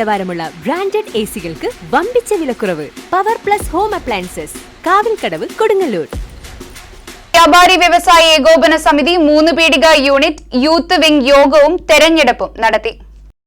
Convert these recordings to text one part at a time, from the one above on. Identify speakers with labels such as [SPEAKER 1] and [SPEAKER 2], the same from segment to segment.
[SPEAKER 1] നിലവാരമുള്ള branded A സികൾക്ക് വമ്പിച്ച വിലക്കുറവ്. Power plus home appliances Kavilkadavu Kodungallur.
[SPEAKER 2] വ്യാപാരി വ്യവസായ ഏകോപന സമിതി മൂന്ന് പീടിക യൂണിറ്റ് യൂത്ത് വിംഗ് യോഗവും തെരഞ്ഞെടുപ്പും നടത്തി.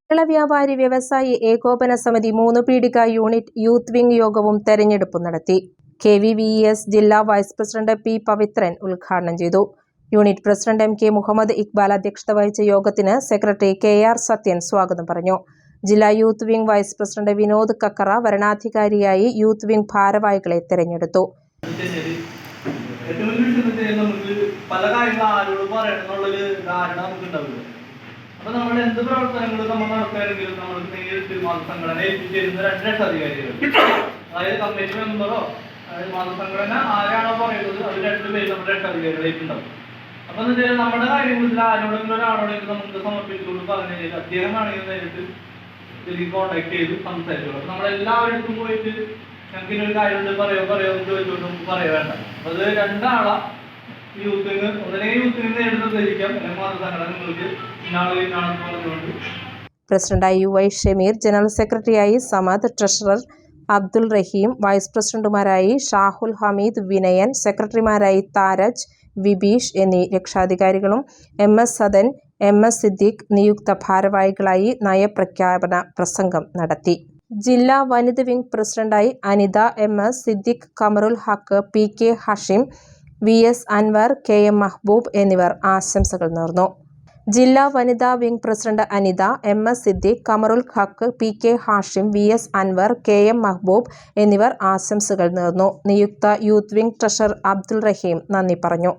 [SPEAKER 3] കേരള വ്യാപാരി വ്യവസായി ഏകോപന സമിതി മൂന്ന് പീടിക യൂണിറ്റ് യൂത്ത് വിംഗ് യോഗവും തെരഞ്ഞെടുപ്പും നടത്തി. കെ വി വി എസ് ജില്ലാ വൈസ് പ്രസിഡന്റ് പി പവിത്രൻ ഉദ്ഘാടനം ചെയ്തു. Unit president M K Muhammad Iqbal അധ്യക്ഷത വഹിച്ച യോഗത്തിന് സെക്രട്ടറി കെ ആർ സത്യൻ സ്വാഗതം പറഞ്ഞു. ജില്ലാ youth wing vice president Vinod Kakkara വരണാധികാരിയായി youth wing ഭാരവാഹികളെ തെരഞ്ഞെടുത്തു.
[SPEAKER 4] പല കാര്യങ്ങളും ആരോട് പറയണം ധാരണ നമുക്ക് ഉണ്ടാവില്ല അപ്പൊ നമ്മൾ എന്ത് പ്രവർത്തനങ്ങൾ നമ്മൾ നടത്തുകയാണെങ്കിലും നമ്മൾ നേരിട്ട് മതസംഘടന ഏൽപ്പിച്ചിരുന്ന രണ്ട് രക്ഷാധികാരികൾ അതായത് കമ്മിറ്റി മെമ്പറോ അതായത് മതസംഘടന ആരാണോ പറയുന്നത് അത് രണ്ടുപേരും നമ്മുടെ രക്ഷാധികാരികളായിട്ടുണ്ടാവും അപ്പൊ എന്താ നമ്മുടെ കാര്യങ്ങളിൽ ആരോടെങ്കിലും ഒരാളോടെങ്കിലും നമുക്ക് സമർപ്പിച്ചുകൊണ്ട് പറഞ്ഞു കഴിഞ്ഞാൽ അദ്ദേഹമാണെങ്കിൽ നേരിട്ട് ഇതിലേക്ക് കോണ്ടാക്ട് ചെയ്ത് സംസാരിച്ചോളൂ. അപ്പൊ നമ്മളെല്ലാവരും പോയിട്ട് ഞങ്ങൾക്ക് ഇന്നൊരു കാര്യമുണ്ട് പറയോ പറയോ എന്ന് ചോദിച്ചോണ്ട് നമുക്ക് പറയാൻ വേണ്ട. അത് രണ്ടാളാ യൂത്തിന് ഒന്നിനെ യൂത്തിന് നേരിട്ട് ധരിക്കാം അല്ലെങ്കിൽ മതസംഘടനകൾക്ക് ഇന്നാൾ ഇന്നാളെന്ന് പറഞ്ഞുകൊണ്ട്.
[SPEAKER 3] പ്രസിഡന്റായി യു വൈ ഷമീർ ജനറൽ സെക്രട്ടറിയായി സമദ് ട്രഷറർ അബ്ദുൾ റഹീം വൈസ് പ്രസിഡന്റുമാരായി ഷാഹുൽ ഹമീദ് വിനയൻ സെക്രട്ടറിമാരായി താരജ് വിബീഷ് എന്നീ രക്ഷാധികാരികളും M S Sadan M S Siddique നിയുക്ത ഭാരവാഹികളായി നയപ്രഖ്യാപന പ്രസംഗം നടത്തി. ജില്ലാ വനിത വിംഗ് പ്രസിഡന്റായി Anitha M S Siddique Kamarul Haq P K Hashim V S Anwar K M Mahboob എന്നിവർ ആശംസകൾ നേർന്നു. ജില്ലാ വനിതാ wing president Anitha M S Siddique Kamarul Haq P K Hashim V S Anwar K M Mahboob എന്നിവർ ആശംസകൾ നേർന്നു. നിയുക്ത youth wing treasurer Abdul Rahim നന്ദി പറഞ്ഞു.